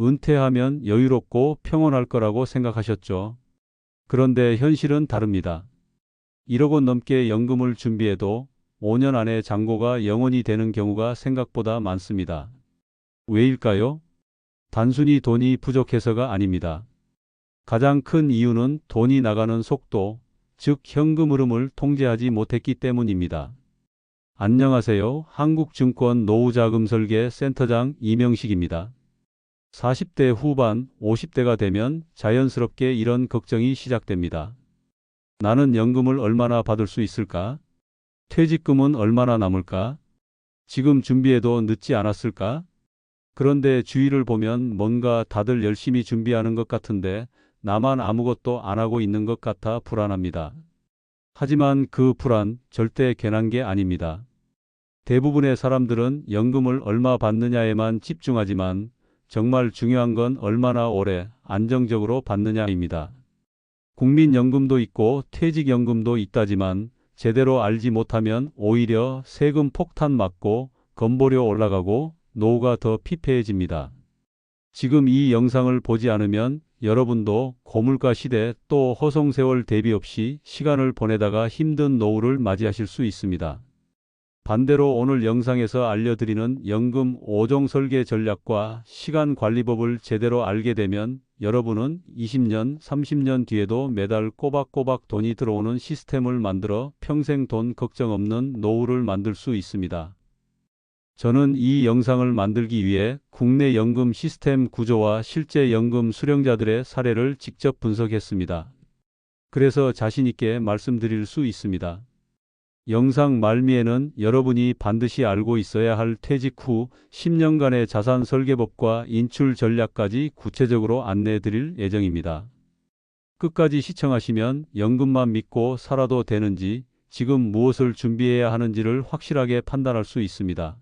은퇴하면 여유롭고 평온할 거라고 생각하셨죠. 그런데 현실은 다릅니다. 1억 원 넘게 연금을 준비해도 5년 안에 잔고가 영원이 되는 경우가 생각보다 많습니다. 왜일까요? 단순히 돈이 부족해서가 아닙니다. 가장 큰 이유는 돈이 나가는 속도, 즉 현금 흐름을 통제하지 못했기 때문입니다. 안녕하세요. 한국증권 노후자금설계 센터장 이명식입니다. 40대 후반, 50대가 되면 자연스럽게 이런 걱정이 시작됩니다. 나는 연금을 얼마나 받을 수 있을까? 퇴직금은 얼마나 남을까? 지금 준비해도 늦지 않았을까? 그런데 주위를 보면 뭔가 다들 열심히 준비하는 것 같은데 나만 아무것도 안 하고 있는 것 같아 불안합니다. 하지만 그 불안 절대 괜한 게 아닙니다. 대부분의 사람들은 연금을 얼마 받느냐에만 집중하지만 정말 중요한 건 얼마나 오래 안정적으로 받느냐입니다. 국민연금도 있고 퇴직연금도 있다지만 제대로 알지 못하면 오히려 세금 폭탄 맞고 건보료 올라가고 노후가 더 피폐해집니다. 지금 이 영상을 보지 않으면 여러분도 고물가 시대 또 허송세월 대비 없이 시간을 보내다가 힘든 노후를 맞이하실 수 있습니다. 반대로 오늘 영상에서 알려드리는 연금 5종 설계 전략과 시간 관리법을 제대로 알게 되면 여러분은 20년, 30년 뒤에도 매달 꼬박꼬박 돈이 들어오는 시스템을 만들어 평생 돈 걱정 없는 노후를 만들 수 있습니다. 저는 이 영상을 만들기 위해 국내 연금 시스템 구조와 실제 연금 수령자들의 사례를 직접 분석했습니다. 그래서 자신있게 말씀드릴 수 있습니다. 영상 말미에는 여러분이 반드시 알고 있어야 할 퇴직 후 10년간의 자산 설계법과 인출 전략까지 구체적으로 안내해 드릴 예정입니다. 끝까지 시청하시면 연금만 믿고 살아도 되는지 지금 무엇을 준비해야 하는지를 확실하게 판단할 수 있습니다.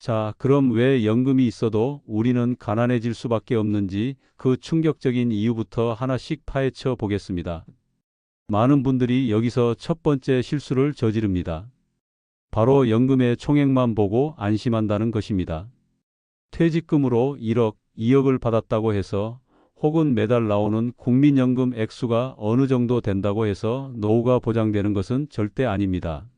자, 그럼 왜 연금이 있어도 우리는 가난해질 수밖에 없는지 그 충격적인 이유부터 하나씩 파헤쳐 보겠습니다. 많은 분들이 여기서 첫 번째 실수를 저지릅니다. 바로 연금의 총액만 보고 안심한다는 것입니다. 퇴직금으로 1억, 2억을 받았다고 해서 혹은 매달 나오는 국민연금 액수가 어느 정도 된다고 해서 노후가 보장되는 것은 절대 아닙니다.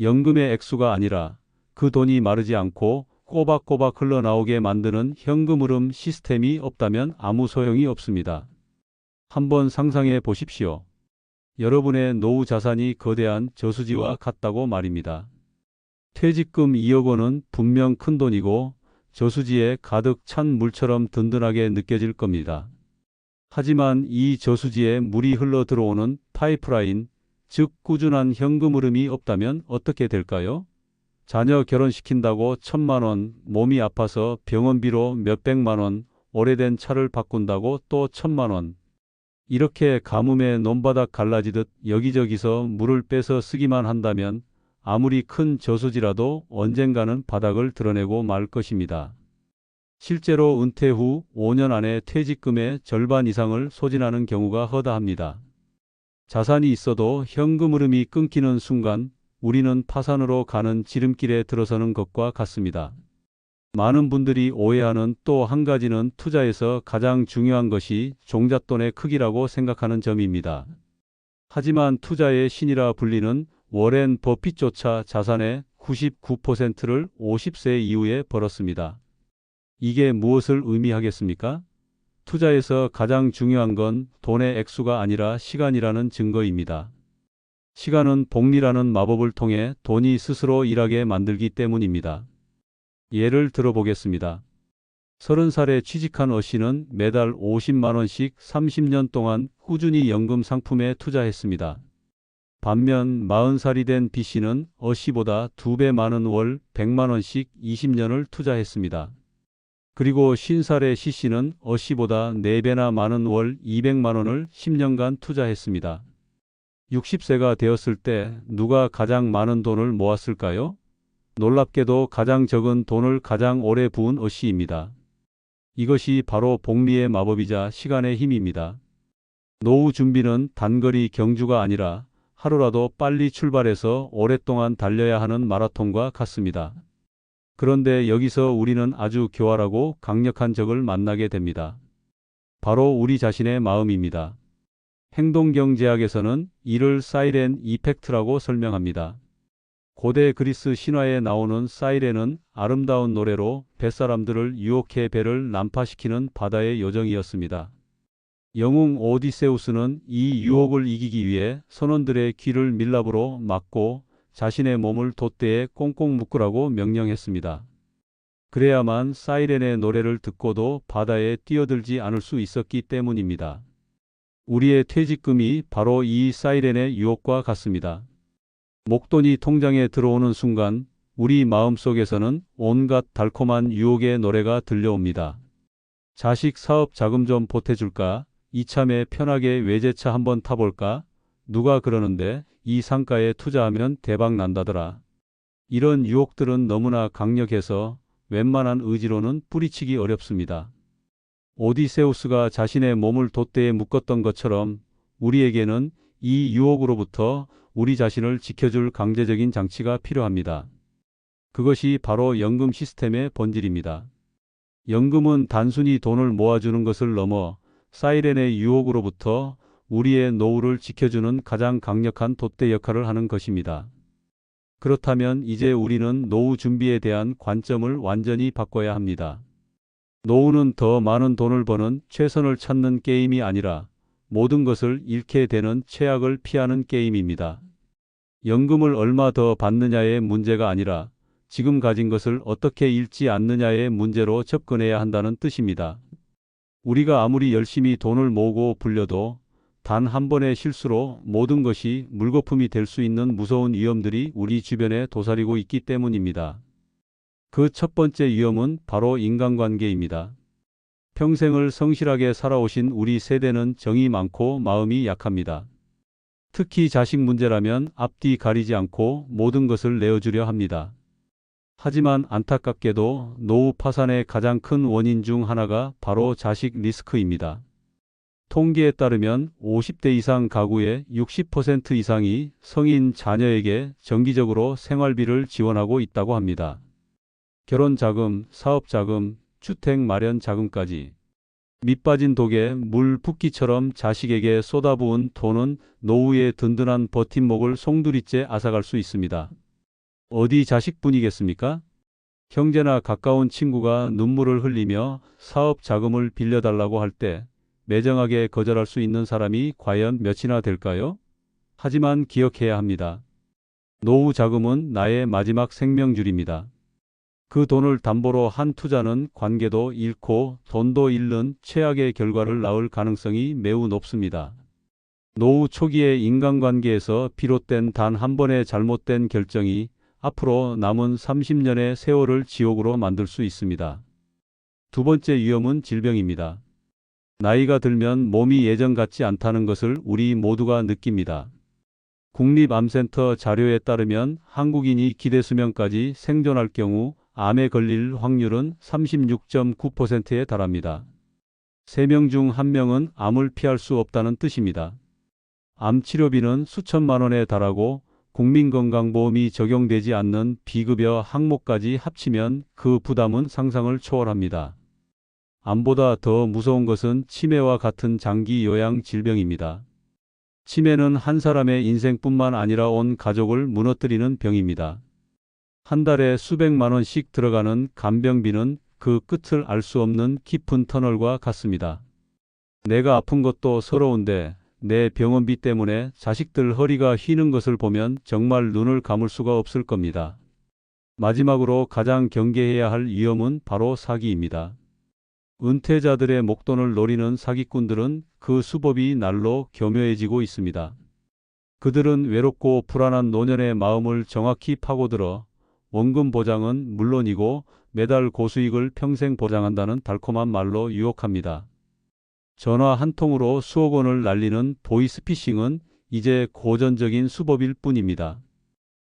연금의 액수가 아니라 그 돈이 마르지 않고 꼬박꼬박 흘러나오게 만드는 현금 흐름 시스템이 없다면 아무 소용이 없습니다. 한번 상상해 보십시오. 여러분의 노후 자산이 거대한 저수지와 같다고 말입니다. 퇴직금 2억 원은 분명 큰 돈이고 저수지에 가득 찬 물처럼 든든하게 느껴질 겁니다. 하지만 이 저수지에 물이 흘러 들어오는 파이프라인, 즉 꾸준한 현금 흐름이 없다면 어떻게 될까요? 자녀 결혼시킨다고 천만 원, 몸이 아파서 병원비로 몇백만 원, 오래된 차를 바꾼다고 또 천만 원. 이렇게 가뭄에 논바닥 갈라지듯 여기저기서 물을 빼서 쓰기만 한다면 아무리 큰 저수지라도 언젠가는 바닥을 드러내고 말 것입니다. 실제로 은퇴 후 5년 안에 퇴직금의 절반 이상을 소진하는 경우가 허다합니다. 자산이 있어도 현금 흐름이 끊기는 순간 우리는 파산으로 가는 지름길에 들어서는 것과 같습니다. 많은 분들이 오해하는 또 한 가지는 투자에서 가장 중요한 것이 종잣돈의 크기라고 생각하는 점입니다. 하지만 투자의 신이라 불리는 워렌 버핏조차 자산의 99%를 50세 이후에 벌었습니다. 이게 무엇을 의미하겠습니까? 투자에서 가장 중요한 건 돈의 액수가 아니라 시간이라는 증거입니다. 시간은 복리라는 마법을 통해 돈이 스스로 일하게 만들기 때문입니다. 예를 들어보겠습니다. 30살에 취직한 어 씨는 매달 50만원씩 30년 동안 꾸준히 연금 상품에 투자했습니다. 반면 40살이 된 B 씨는 어 씨보다 2배 많은 월 100만원씩 20년을 투자했습니다. 그리고 50살의 C 씨는 어 씨보다 4배나 많은 월 200만원을 10년간 투자했습니다. 60세가 되었을 때 누가 가장 많은 돈을 모았을까요? 놀랍게도 가장 적은 돈을 가장 오래 부은 어씨입니다. 이것이 바로 복리의 마법이자 시간의 힘입니다. 노후 준비는 단거리 경주가 아니라 하루라도 빨리 출발해서 오랫동안 달려야 하는 마라톤과 같습니다. 그런데 여기서 우리는 아주 교활하고 강력한 적을 만나게 됩니다. 바로 우리 자신의 마음입니다. 행동경제학에서는 이를 사이렌 이펙트라고 설명합니다. 고대 그리스 신화에 나오는 사이렌은 아름다운 노래로 뱃사람들을 유혹해 배를 난파시키는 바다의 요정이었습니다. 영웅 오디세우스는 이 유혹을 이기기 위해 선원들의 귀를 밀랍으로 막고 자신의 몸을 돛대에 꽁꽁 묶으라고 명령했습니다. 그래야만 사이렌의 노래를 듣고도 바다에 뛰어들지 않을 수 있었기 때문입니다. 우리의 퇴직금이 바로 이 사이렌의 유혹과 같습니다. 목돈이 통장에 들어오는 순간 우리 마음속에서는 온갖 달콤한 유혹의 노래가 들려옵니다. 자식 사업 자금 좀 보태줄까? 이참에 편하게 외제차 한번 타볼까? 누가 그러는데 이 상가에 투자하면 대박 난다더라. 이런 유혹들은 너무나 강력해서 웬만한 의지로는 뿌리치기 어렵습니다. 오디세우스가 자신의 몸을 돛대에 묶었던 것처럼 우리에게는 이 유혹으로부터 우리 자신을 지켜줄 강제적인 장치가 필요합니다. 그것이 바로 연금 시스템의 본질입니다. 연금은 단순히 돈을 모아주는 것을 넘어 사이렌의 유혹으로부터 우리의 노후를 지켜주는 가장 강력한 돛대 역할을 하는 것입니다. 그렇다면 이제 우리는 노후 준비에 대한 관점을 완전히 바꿔야 합니다. 노후는 더 많은 돈을 버는 최선을 찾는 게임이 아니라 모든 것을 잃게 되는 최악을 피하는 게임입니다. 연금을 얼마 더 받느냐의 문제가 아니라 지금 가진 것을 어떻게 잃지 않느냐의 문제로 접근해야 한다는 뜻입니다. 우리가 아무리 열심히 돈을 모으고 불려도 단 한 번의 실수로 모든 것이 물거품이 될 수 있는 무서운 위험들이 우리 주변에 도사리고 있기 때문입니다. 그 첫 번째 위험은 바로 인간관계입니다. 평생을 성실하게 살아오신 우리 세대는 정이 많고 마음이 약합니다. 특히 자식 문제라면 앞뒤 가리지 않고 모든 것을 내어주려 합니다. 하지만 안타깝게도 노후 파산의 가장 큰 원인 중 하나가 바로 자식 리스크입니다. 통계에 따르면 50대 이상 가구의 60% 이상이 성인 자녀에게 정기적으로 생활비를 지원하고 있다고 합니다. 결혼 자금, 사업 자금, 주택 마련 자금까지 밑빠진 독에 물 붓기처럼 자식에게 쏟아부은 돈은 노후의 든든한 버팀목을 송두리째 앗아갈 수 있습니다. 어디 자식뿐이겠습니까? 형제나 가까운 친구가 눈물을 흘리며 사업 자금을 빌려달라고 할 때 매정하게 거절할 수 있는 사람이 과연 몇이나 될까요? 하지만 기억해야 합니다. 노후 자금은 나의 마지막 생명줄입니다. 그 돈을 담보로 한 투자는 관계도 잃고 돈도 잃는 최악의 결과를 낳을 가능성이 매우 높습니다. 노후 초기의 인간관계에서 비롯된 단 한 번의 잘못된 결정이 앞으로 남은 30년의 세월을 지옥으로 만들 수 있습니다. 두 번째 위험은 질병입니다. 나이가 들면 몸이 예전 같지 않다는 것을 우리 모두가 느낍니다. 국립암센터 자료에 따르면 한국인이 기대 수명까지 생존할 경우 암에 걸릴 확률은 36.9%에 달합니다. 3명 중 1명은 암을 피할 수 없다는 뜻입니다. 암 치료비는 수천만 원에 달하고 국민건강보험이 적용되지 않는 비급여 항목까지 합치면 그 부담은 상상을 초월합니다. 암보다 더 무서운 것은 치매와 같은 장기 요양 질병입니다. 치매는 한 사람의 인생뿐만 아니라 온 가족을 무너뜨리는 병입니다. 한 달에 수백만 원씩 들어가는 간병비는 그 끝을 알 수 없는 깊은 터널과 같습니다. 내가 아픈 것도 서러운데 내 병원비 때문에 자식들 허리가 휘는 것을 보면 정말 눈을 감을 수가 없을 겁니다. 마지막으로 가장 경계해야 할 위험은 바로 사기입니다. 은퇴자들의 목돈을 노리는 사기꾼들은 그 수법이 날로 교묘해지고 있습니다. 그들은 외롭고 불안한 노년의 마음을 정확히 파고들어 원금 보장은 물론이고 매달 고수익을 평생 보장한다는 달콤한 말로 유혹합니다. 전화 한 통으로 수억 원을 날리는 보이스피싱은 이제 고전적인 수법일 뿐입니다.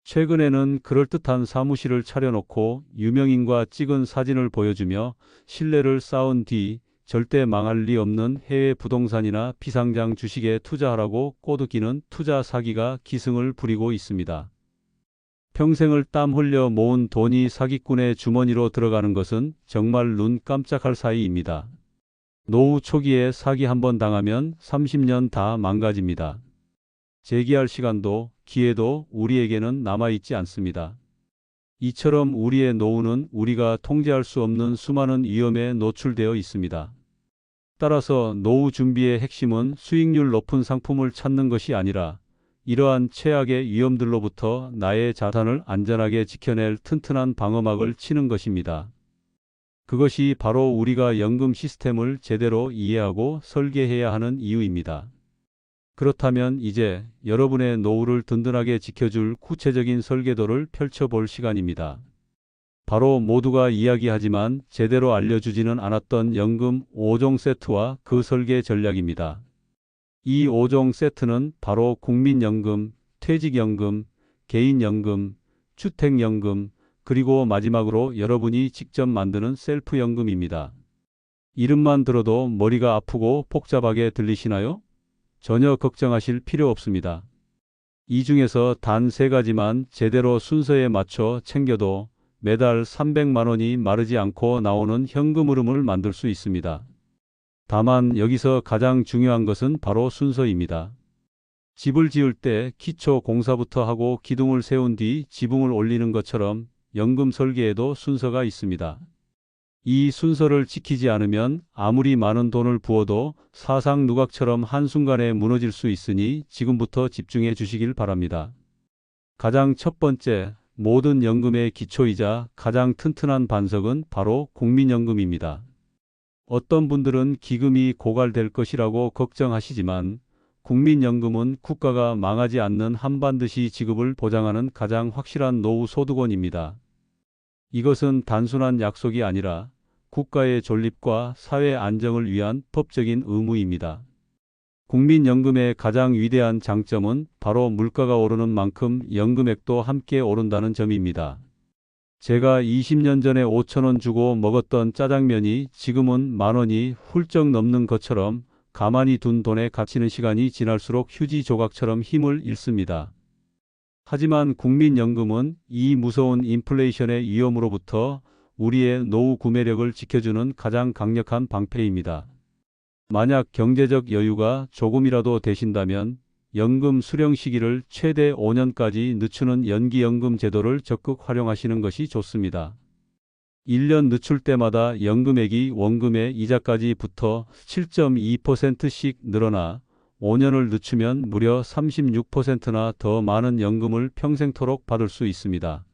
최근에는 그럴듯한 사무실을 차려놓고 유명인과 찍은 사진을 보여주며 신뢰를 쌓은 뒤 절대 망할 리 없는 해외 부동산이나 비상장 주식에 투자하라고 꼬드기는 투자 사기가 기승을 부리고 있습니다. 평생을 땀 흘려 모은 돈이 사기꾼의 주머니로 들어가는 것은 정말 눈 깜짝할 사이입니다. 노후 초기에 사기 한번 당하면 30년 다 망가집니다. 재기할 시간도 기회도 우리에게는 남아있지 않습니다. 이처럼 우리의 노후는 우리가 통제할 수 없는 수많은 위험에 노출되어 있습니다. 따라서 노후 준비의 핵심은 수익률 높은 상품을 찾는 것이 아니라 이러한 최악의 위험들로부터 나의 자산을 안전하게 지켜낼 튼튼한 방어막을 치는 것입니다. 그것이 바로 우리가 연금 시스템을 제대로 이해하고 설계해야 하는 이유입니다. 그렇다면 이제 여러분의 노후를 든든하게 지켜줄 구체적인 설계도를 펼쳐볼 시간입니다. 바로 모두가 이야기하지만 제대로 알려주지는 않았던 연금 5종 세트와 그 설계 전략입니다. 이 5종 세트는 바로 국민연금, 퇴직연금, 개인연금, 주택연금, 그리고 마지막으로 여러분이 직접 만드는 셀프연금입니다. 이름만 들어도 머리가 아프고 복잡하게 들리시나요? 전혀 걱정하실 필요 없습니다. 이 중에서 단 세 가지만 제대로 순서에 맞춰 챙겨도 매달 300만 원이 마르지 않고 나오는 현금 흐름을 만들 수 있습니다. 다만 여기서 가장 중요한 것은 바로 순서입니다. 집을 지을 때 기초 공사부터 하고 기둥을 세운 뒤 지붕을 올리는 것처럼 연금 설계에도 순서가 있습니다. 이 순서를 지키지 않으면 아무리 많은 돈을 부어도 사상 누각처럼 한순간에 무너질 수 있으니 지금부터 집중해 주시길 바랍니다. 가장 첫 번째, 모든 연금의 기초이자 가장 튼튼한 반석은 바로 국민연금입니다. 어떤 분들은 기금이 고갈될 것이라고 걱정하시지만 국민연금은 국가가 망하지 않는 한반드시 지급을 보장하는 가장 확실한 노후 소득원입니다. 이것은 단순한 약속이 아니라 국가의 존립과 사회 안정을 위한 법적인 의무입니다. 국민연금의 가장 위대한 장점은 바로 물가가 오르는 만큼 연금액도 함께 오른다는 점입니다. 제가 20년 전에 5천원 주고 먹었던 짜장면이 지금은 만원이 훌쩍 넘는 것처럼 가만히 둔 돈에 갇히는 시간이 지날수록 휴지 조각처럼 힘을 잃습니다. 하지만 국민연금은 이 무서운 인플레이션의 위험으로부터 우리의 노후 구매력을 지켜주는 가장 강력한 방패입니다. 만약 경제적 여유가 조금이라도 되신다면 연금 수령 시기를 최대 5년까지 늦추는 연기연금 제도를 적극 활용하시는 것이 좋습니다. 1년 늦출 때마다 연금액이 원금의 이자까지 붙어 7.2%씩 늘어나 5년을 늦추면 무려 36%나 더 많은 연금을 평생토록 받을 수 있습니다.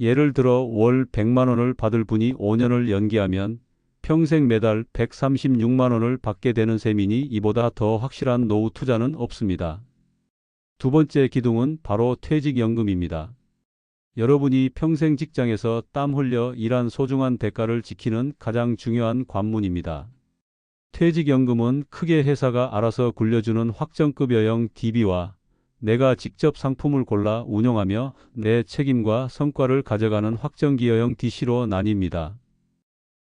예를 들어 월 100만 원을 받을 분이 5년을 연기하면 평생 매달 136만 원을 받게 되는 셈이니 이보다 더 확실한 노후 투자는 없습니다. 두 번째 기둥은 바로 퇴직연금입니다. 여러분이 평생 직장에서 땀 흘려 일한 소중한 대가를 지키는 가장 중요한 관문입니다. 퇴직연금은 크게 회사가 알아서 굴려주는 확정급여형 DB와 내가 직접 상품을 골라 운용하며 내 책임과 성과를 가져가는 확정기여형 DC로 나뉩니다.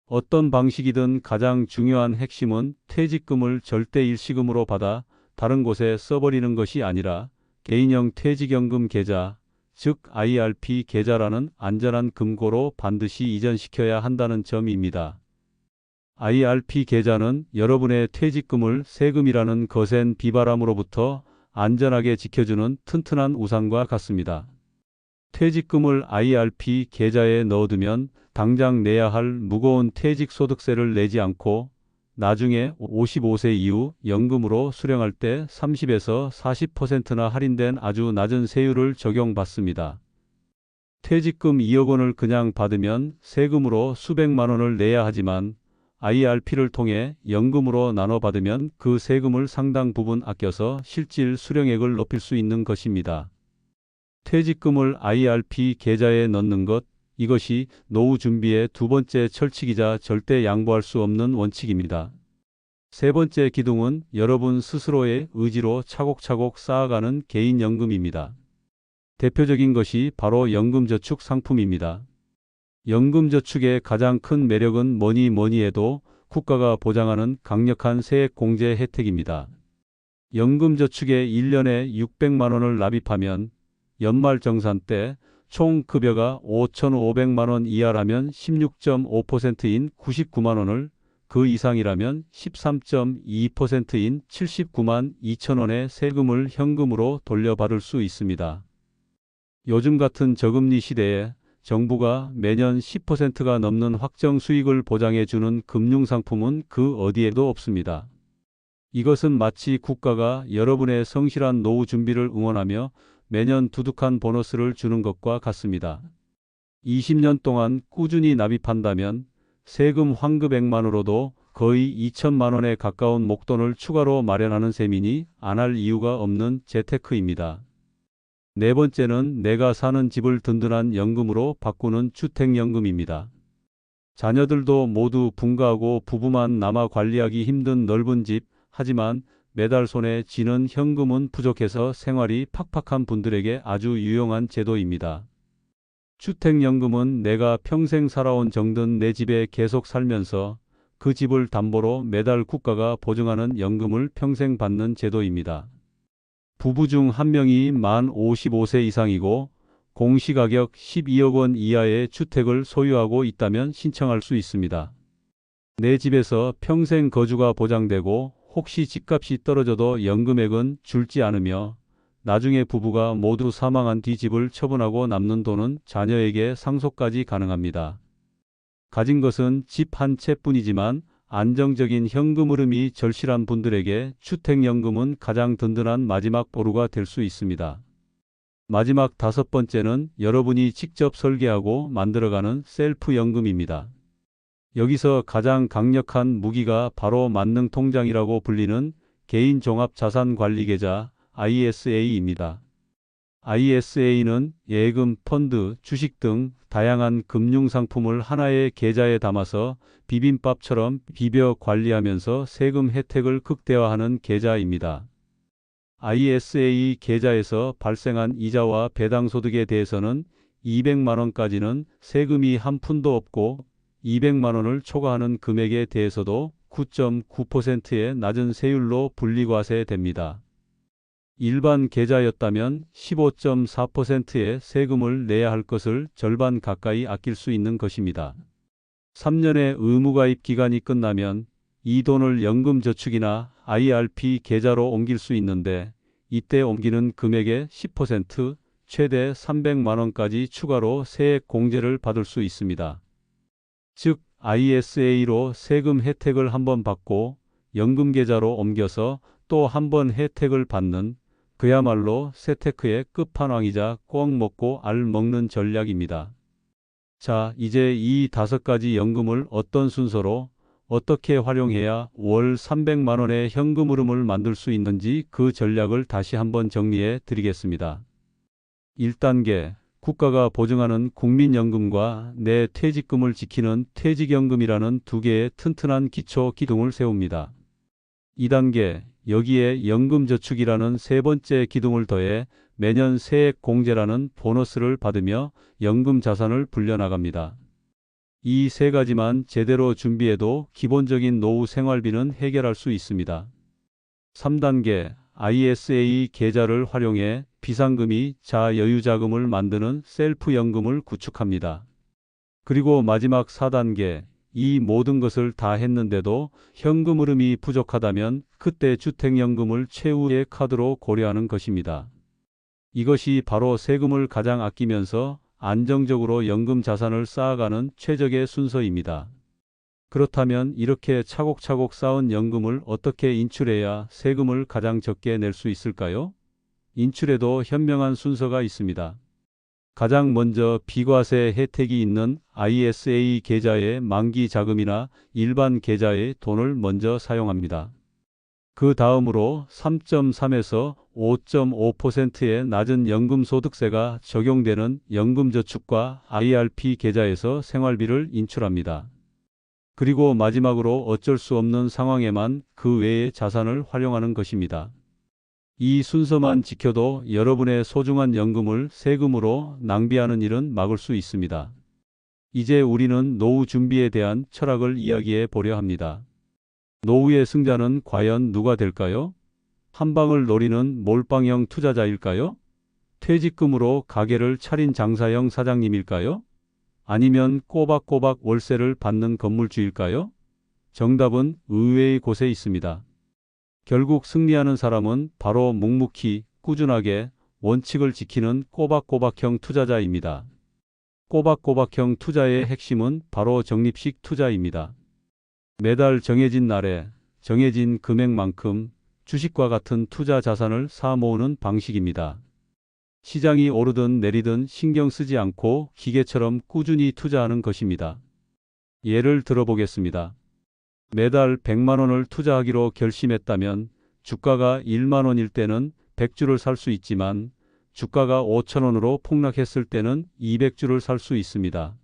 어떤 방식이든 가장 중요한 핵심은 퇴직금을 절대 일시금으로 받아 다른 곳에 써버리는 것이 아니라 개인형 퇴직연금 계좌, 즉 IRP 계좌라는 안전한 금고로 반드시 이전시켜야 한다는 점입니다. IRP 계좌는 여러분의 퇴직금을 세금이라는 거센 비바람으로부터 안전하게 지켜주는 튼튼한 우산과 같습니다. 퇴직금을 IRP 계좌에 넣어두면 당장 내야 할 무거운 퇴직소득세를 내지 않고 나중에 55세 이후 연금으로 수령할 때 30에서 40%나 할인된 아주 낮은 세율을 적용받습니다. 퇴직금 2억 원을 그냥 받으면 세금으로 수백만 원을 내야 하지만 IRP를 통해 연금으로 나눠 받으면 그 세금을 상당 부분 아껴서 실질 수령액을 높일 수 있는 것입니다. 퇴직금을 IRP 계좌에 넣는 것, 이것이 노후 준비의 두 번째 철칙이자 절대 양보할 수 없는 원칙입니다. 세 번째 기둥은 여러분 스스로의 의지로 차곡차곡 쌓아가는 개인연금입니다. 대표적인 것이 바로 연금저축 상품입니다. 연금저축의 가장 큰 매력은 뭐니 뭐니 해도 국가가 보장하는 강력한 세액 공제 혜택입니다. 연금저축에 1년에 600만 원을 납입하면 연말 정산 때 총 급여가 5,500만 원 이하라면 16.5%인 99만 원을 그 이상이라면 13.2%인 79만 2천 원의 세금을 현금으로 돌려받을 수 있습니다. 요즘 같은 저금리 시대에 정부가 매년 10%가 넘는 확정 수익을 보장해 주는 금융상품은 그 어디에도 없습니다. 이것은 마치 국가가 여러분의 성실한 노후 준비를 응원하며 매년 두둑한 보너스를 주는 것과 같습니다. 20년 동안 꾸준히 납입한다면 세금 환급액만으로도 거의 2천만 원에 가까운 목돈을 추가로 마련하는 셈이니 안 할 이유가 없는 재테크입니다. 네 번째는 내가 사는 집을 든든한 연금으로 바꾸는 주택연금입니다. 자녀들도 모두 분가하고 부부만 남아 관리하기 힘든 넓은 집, 하지만 매달 손에 쥐는 현금은 부족해서 생활이 팍팍한 분들에게 아주 유용한 제도입니다. 주택연금은 내가 평생 살아온 정든 내 집에 계속 살면서 그 집을 담보로 매달 국가가 보증하는 연금을 평생 받는 제도입니다. 부부 중 한 명이 만 55세 이상이고 공시가격 12억 원 이하의 주택을 소유하고 있다면 신청할 수 있습니다. 내 집에서 평생 거주가 보장되고 혹시 집값이 떨어져도 연금액은 줄지 않으며 나중에 부부가 모두 사망한 뒤 집을 처분하고 남는 돈은 자녀에게 상속까지 가능합니다. 가진 것은 집 한 채뿐이지만 안정적인 현금 흐름이 절실한 분들에게 주택연금은 가장 든든한 마지막 보루가 될 수 있습니다. 마지막 다섯 번째는 여러분이 직접 설계하고 만들어가는 셀프 연금입니다. 여기서 가장 강력한 무기가 바로 만능 통장이라고 불리는 개인 종합 자산 관리 계좌 ISA입니다. ISA는 예금, 펀드, 주식 등 다양한 금융 상품을 하나의 계좌에 담아서 비빔밥처럼 비벼 관리하면서 세금 혜택을 극대화하는 계좌입니다. ISA 계좌에서 발생한 이자와 배당 소득에 대해서는 200만 원까지는 세금이 한 푼도 없고 200만 원을 초과하는 금액에 대해서도 9.9%의 낮은 세율로 분리과세됩니다. 일반 계좌였다면 15.4%의 세금을 내야 할 것을 절반 가까이 아낄 수 있는 것입니다. 3년의 의무가입 기간이 끝나면 이 돈을 연금저축이나 IRP 계좌로 옮길 수 있는데 이때 옮기는 금액의 10% 최대 300만 원까지 추가로 세액 공제를 받을 수 있습니다. 즉 ISA로 세금 혜택을 한 번 받고 연금 계좌로 옮겨서 또 한 번 혜택을 받는 그야말로 세테크의 끝판왕이자 꼭 먹고 알 먹는 전략입니다. 자, 이제 이 다섯 가지 연금을 어떤 순서로 어떻게 활용해야 월 300만 원의 현금 흐름을 만들 수 있는지 그 전략을 다시 한번 정리해 드리겠습니다. 1단계 국가가 보증하는 국민연금과 내 퇴직금을 지키는 퇴직연금이라는 두 개의 튼튼한 기초 기둥을 세웁니다. 2단계 여기에 연금저축이라는 세 번째 기둥을 더해 매년 세액 공제라는 보너스를 받으며 연금 자산을 불려나갑니다. 이 세 가지만 제대로 준비해도 기본적인 노후 생활비는 해결할 수 있습니다. 3단계 ISA 계좌를 활용해 비상금이 자여유 자금을 만드는 셀프 연금을 구축합니다. 그리고 마지막 4단계 이 모든 것을 다 했는데도 현금 흐름이 부족하다면 그때 주택연금을 최후의 카드로 고려하는 것입니다. 이것이 바로 세금을 가장 아끼면서 안정적으로 연금 자산을 쌓아가는 최적의 순서입니다. 그렇다면 이렇게 차곡차곡 쌓은 연금을 어떻게 인출해야 세금을 가장 적게 낼 수 있을까요? 인출에도 현명한 순서가 있습니다. 가장 먼저 비과세 혜택이 있는 ISA 계좌의 만기 자금이나 일반 계좌의 돈을 먼저 사용합니다. 그 다음으로 3.3에서 5.5%의 낮은 연금소득세가 적용되는 연금저축과 IRP 계좌에서 생활비를 인출합니다. 그리고 마지막으로 어쩔 수 없는 상황에만 그 외의 자산을 활용하는 것입니다. 이 순서만 지켜도 여러분의 소중한 연금을 세금으로 낭비하는 일은 막을 수 있습니다. 이제 우리는 노후 준비에 대한 철학을 이야기해 보려 합니다. 노후의 승자는 과연 누가 될까요? 한 방을 노리는 몰빵형 투자자일까요? 퇴직금으로 가게를 차린 장사형 사장님일까요? 아니면 꼬박꼬박 월세를 받는 건물주일까요? 정답은 의외의 곳에 있습니다. 결국 승리하는 사람은 바로 묵묵히 꾸준하게 원칙을 지키는 꼬박꼬박형 투자자입니다. 꼬박꼬박형 투자의 핵심은 바로 적립식 투자입니다. 매달 정해진 날에 정해진 금액만큼 주식과 같은 투자 자산을 사 모으는 방식입니다. 시장이 오르든 내리든 신경 쓰지 않고 기계처럼 꾸준히 투자하는 것입니다. 예를 들어보겠습니다. 매달 100만 원을 투자하기로 결심했다면 주가가 1만 원일 때는 100주를 살 수 있지만 주가가 5천 원으로 폭락했을 때는 200주를 살 수 있습니다.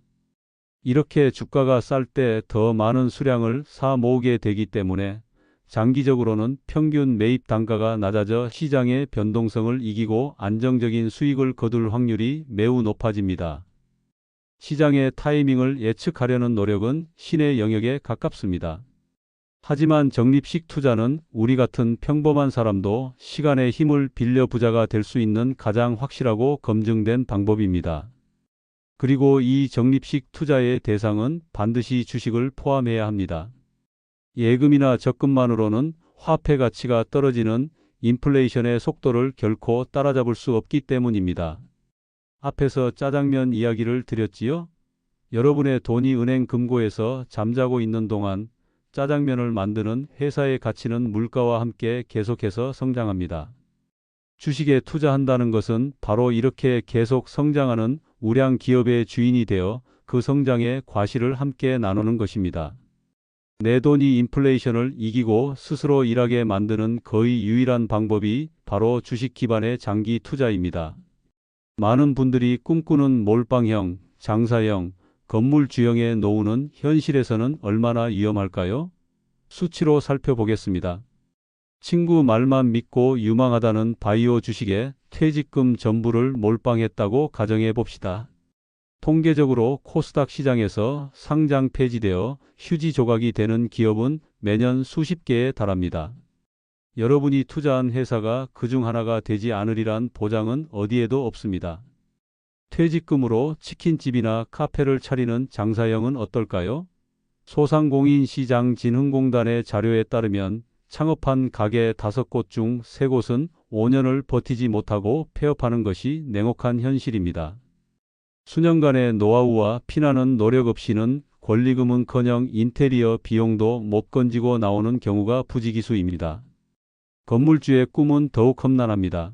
이렇게 주가가 쌀 때 더 많은 수량을 사 모으게 되기 때문에 장기적으로는 평균 매입 단가가 낮아져 시장의 변동성을 이기고 안정적인 수익을 거둘 확률이 매우 높아집니다. 시장의 타이밍을 예측하려는 노력은 신의 영역에 가깝습니다. 하지만 적립식 투자는 우리 같은 평범한 사람도 시간의 힘을 빌려 부자가 될 수 있는 가장 확실하고 검증된 방법입니다. 그리고 이 적립식 투자의 대상은 반드시 주식을 포함해야 합니다. 예금이나 적금만으로는 화폐 가치가 떨어지는 인플레이션의 속도를 결코 따라잡을 수 없기 때문입니다. 앞에서 짜장면 이야기를 드렸지요? 여러분의 돈이 은행 금고에서 잠자고 있는 동안 짜장면을 만드는 회사의 가치는 물가와 함께 계속해서 성장합니다. 주식에 투자한다는 것은 바로 이렇게 계속 성장하는 우량 기업의 주인이 되어 그 성장의 과실을 함께 나누는 것입니다. 내 돈이 인플레이션을 이기고 스스로 일하게 만드는 거의 유일한 방법이 바로 주식 기반의 장기 투자입니다. 많은 분들이 꿈꾸는 몰빵형, 장사형, 건물 주형의 노후는 현실에서는 얼마나 위험할까요? 수치로 살펴보겠습니다. 친구 말만 믿고 유망하다는 바이오 주식에 퇴직금 전부를 몰빵했다고 가정해 봅시다. 통계적으로 코스닥 시장에서 상장 폐지되어 휴지 조각이 되는 기업은 매년 수십 개에 달합니다. 여러분이 투자한 회사가 그중 하나가 되지 않으리란 보장은 어디에도 없습니다. 퇴직금으로 치킨집이나 카페를 차리는 장사형은 어떨까요? 소상공인 시장 진흥공단의 자료에 따르면 창업한 가게 5곳 중 3곳은 5년을 버티지 못하고 폐업하는 것이 냉혹한 현실입니다. 수년간의 노하우와 피나는 노력 없이는 권리금은커녕 인테리어 비용도 못 건지고 나오는 경우가 부지기수입니다. 건물주의 꿈은 더욱 험난합니다.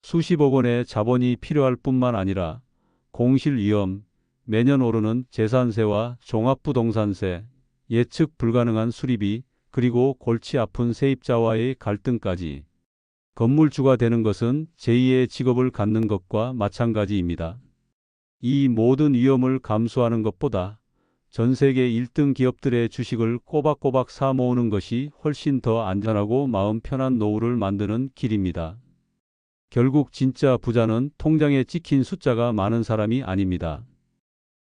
수십억 원의 자본이 필요할 뿐만 아니라 공실 위험, 매년 오르는 재산세와 종합부동산세, 예측 불가능한 수리비, 그리고 골치 아픈 세입자와의 갈등까지 건물주가 되는 것은 제2의 직업을 갖는 것과 마찬가지입니다. 이 모든 위험을 감수하는 것보다 전 세계 1등 기업들의 주식을 꼬박꼬박 사 모으는 것이 훨씬 더 안전하고 마음 편한 노후를 만드는 길입니다. 결국 진짜 부자는 통장에 찍힌 숫자가 많은 사람이 아닙니다.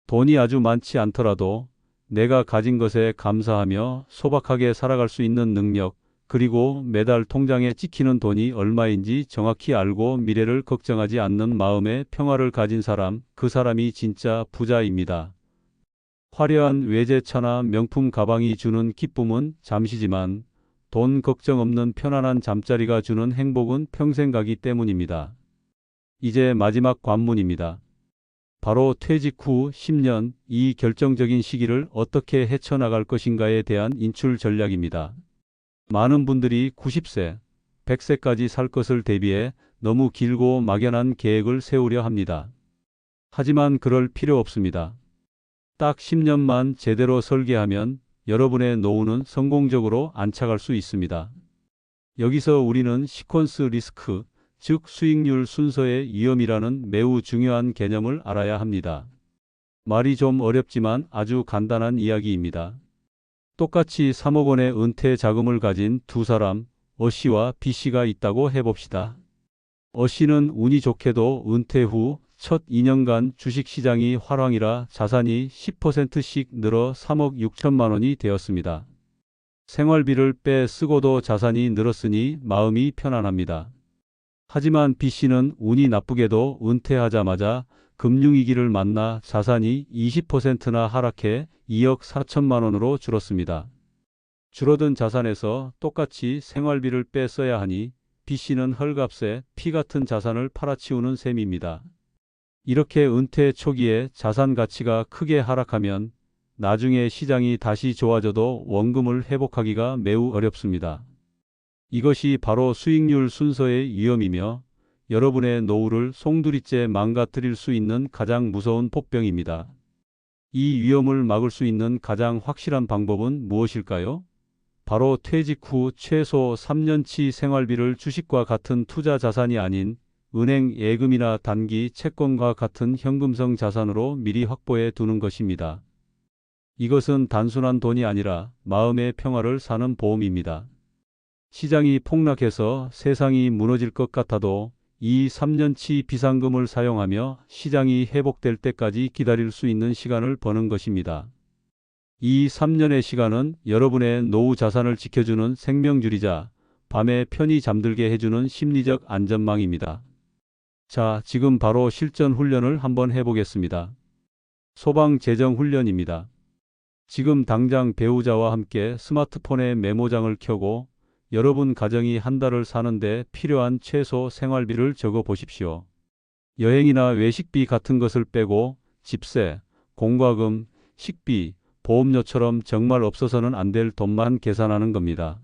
돈이 아주 많지 않더라도 내가 가진 것에 감사하며 소박하게 살아갈 수 있는 능력, 그리고 매달 통장에 찍히는 돈이 얼마인지 정확히 알고 미래를 걱정하지 않는 마음의 평화를 가진 사람, 그 사람이 진짜 부자입니다. 화려한 외제차나 명품 가방이 주는 기쁨은 잠시지만 돈 걱정 없는 편안한 잠자리가 주는 행복은 평생 가기 때문입니다. 이제 마지막 관문입니다. 바로 퇴직 후 10년 이 결정적인 시기를 어떻게 헤쳐나갈 것인가에 대한 인출 전략입니다. 많은 분들이 90세, 100세까지 살 것을 대비해 너무 길고 막연한 계획을 세우려 합니다. 하지만 그럴 필요 없습니다. 딱 10년만 제대로 설계하면 여러분의 노후는 성공적으로 안착할 수 있습니다. 여기서 우리는 시퀀스 리스크, 즉 수익률 순서의 위험이라는 매우 중요한 개념을 알아야 합니다. 말이 좀 어렵지만 아주 간단한 이야기입니다. 똑같이 3억 원의 은퇴 자금을 가진 두 사람, 어 씨와 B 씨가 있다고 해봅시다. 어 씨는 운이 좋게도 은퇴 후 첫 2년간 주식시장이 화랑이라 자산이 10%씩 늘어 3억 6천만 원이 되었습니다. 생활비를 빼 쓰고도 자산이 늘었으니 마음이 편안합니다. 하지만 B씨는 운이 나쁘게도 은퇴하자마자 금융위기를 만나 자산이 20%나 하락해 2억 4천만 원으로 줄었습니다. 줄어든 자산에서 똑같이 생활비를 빼 써야 하니 B씨는 헐값에 피 같은 자산을 팔아치우는 셈입니다. 이렇게 은퇴 초기에 자산 가치가 크게 하락하면 나중에 시장이 다시 좋아져도 원금을 회복하기가 매우 어렵습니다. 이것이 바로 수익률 순서의 위험이며 여러분의 노후를 송두리째 망가뜨릴 수 있는 가장 무서운 폭병입니다. 이 위험을 막을 수 있는 가장 확실한 방법은 무엇일까요? 바로 퇴직 후 최소 3년치 생활비를 주식과 같은 투자 자산이 아닌 은행 예금이나 단기 채권과 같은 현금성 자산으로 미리 확보해 두는 것입니다. 이것은 단순한 돈이 아니라 마음의 평화를 사는 보험입니다. 시장이 폭락해서 세상이 무너질 것 같아도 이 3년치 비상금을 사용하며 시장이 회복될 때까지 기다릴 수 있는 시간을 버는 것입니다. 이 3년의 시간은 여러분의 노후 자산을 지켜주는 생명줄이자 밤에 편히 잠들게 해주는 심리적 안전망입니다. 자, 지금 바로 실전 훈련을 한번 해보겠습니다. 소방 재정 훈련입니다. 지금 당장 배우자와 함께 스마트폰에 메모장을 켜고 여러분 가정이 한 달을 사는데 필요한 최소 생활비를 적어 보십시오. 여행이나 외식비 같은 것을 빼고 집세, 공과금, 식비, 보험료처럼 정말 없어서는 안 될 돈만 계산하는 겁니다.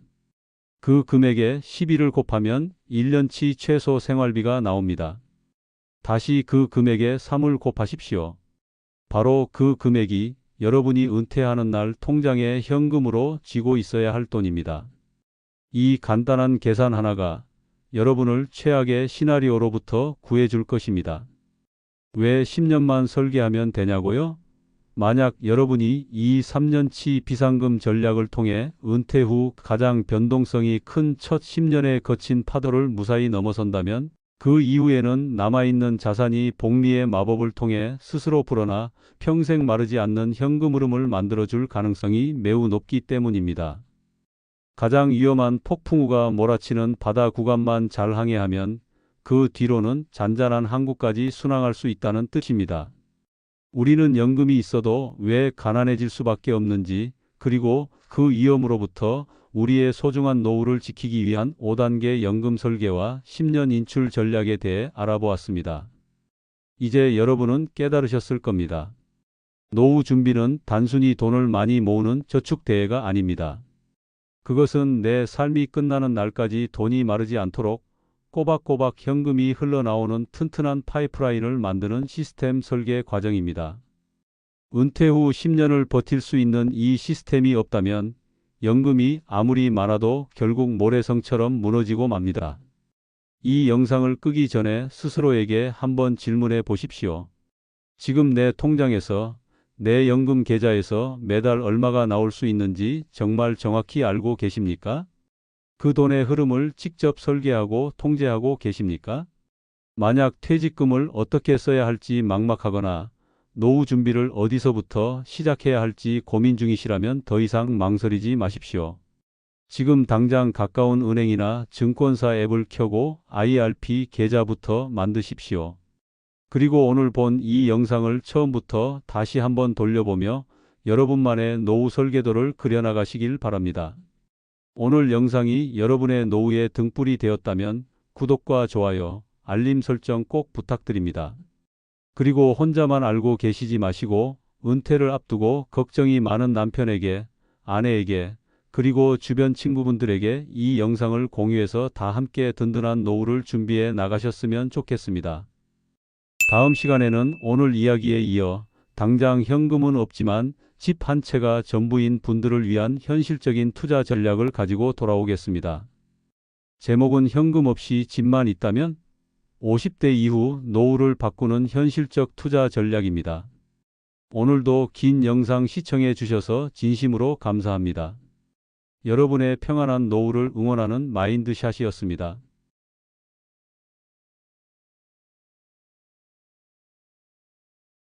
그 금액에 12를 곱하면 1년치 최소 생활비가 나옵니다. 다시 그 금액에 3을 곱하십시오. 바로 그 금액이 여러분이 은퇴하는 날 통장에 현금으로 쥐고 있어야 할 돈입니다. 이 간단한 계산 하나가 여러분을 최악의 시나리오로부터 구해줄 것입니다. 왜 10년만 설계하면 되냐고요? 만약 여러분이 이 3년치 비상금 전략을 통해 은퇴 후 가장 변동성이 큰 첫 10년의 거친 파도를 무사히 넘어선다면 그 이후에는 남아있는 자산이 복리의 마법을 통해 스스로 불어나 평생 마르지 않는 현금 흐름을 만들어줄 가능성이 매우 높기 때문입니다. 가장 위험한 폭풍우가 몰아치는 바다 구간만 잘 항해하면 그 뒤로는 잔잔한 항구까지 순항할 수 있다는 뜻입니다. 우리는 연금이 있어도 왜 가난해질 수밖에 없는지 그리고 그 위험으로부터 우리의 소중한 노후를 지키기 위한 5단계 연금 설계와 10년 인출 전략에 대해 알아보았습니다. 이제 여러분은 깨달으셨을 겁니다. 노후 준비는 단순히 돈을 많이 모으는 저축 대회가 아닙니다. 그것은 내 삶이 끝나는 날까지 돈이 마르지 않도록 꼬박꼬박 현금이 흘러나오는 튼튼한 파이프라인을 만드는 시스템 설계 과정입니다. 은퇴 후 10년을 버틸 수 있는 이 시스템이 없다면 연금이 아무리 많아도 결국 모래성처럼 무너지고 맙니다. 이 영상을 끄기 전에 스스로에게 한번 질문해 보십시오. 지금 내 통장에서 내 연금 계좌에서 매달 얼마가 나올 수 있는지 정말 정확히 알고 계십니까? 그 돈의 흐름을 직접 설계하고 통제하고 계십니까? 만약 퇴직금을 어떻게 써야 할지 막막하거나 노후 준비를 어디서부터 시작해야 할지 고민 중이시라면 더 이상 망설이지 마십시오. 지금 당장 가까운 은행이나 증권사 앱을 켜고 IRP 계좌부터 만드십시오. 그리고 오늘 본 이 영상을 처음부터 다시 한번 돌려보며 여러분만의 노후 설계도를 그려나가시길 바랍니다. 오늘 영상이 여러분의 노후의 등불이 되었다면 구독과 좋아요, 알림 설정 꼭 부탁드립니다. 그리고 혼자만 알고 계시지 마시고 은퇴를 앞두고 걱정이 많은 남편에게, 아내에게, 그리고 주변 친구분들에게 이 영상을 공유해서 다 함께 든든한 노후를 준비해 나가셨으면 좋겠습니다. 다음 시간에는 오늘 이야기에 이어 당장 현금은 없지만 집 한 채가 전부인 분들을 위한 현실적인 투자 전략을 가지고 돌아오겠습니다. 제목은 현금 없이 집만 있다면 50대 이후 노후를 바꾸는 현실적 투자 전략입니다. 오늘도 긴 영상 시청해 주셔서 진심으로 감사합니다. 여러분의 평안한 노후를 응원하는 마인드샷이었습니다.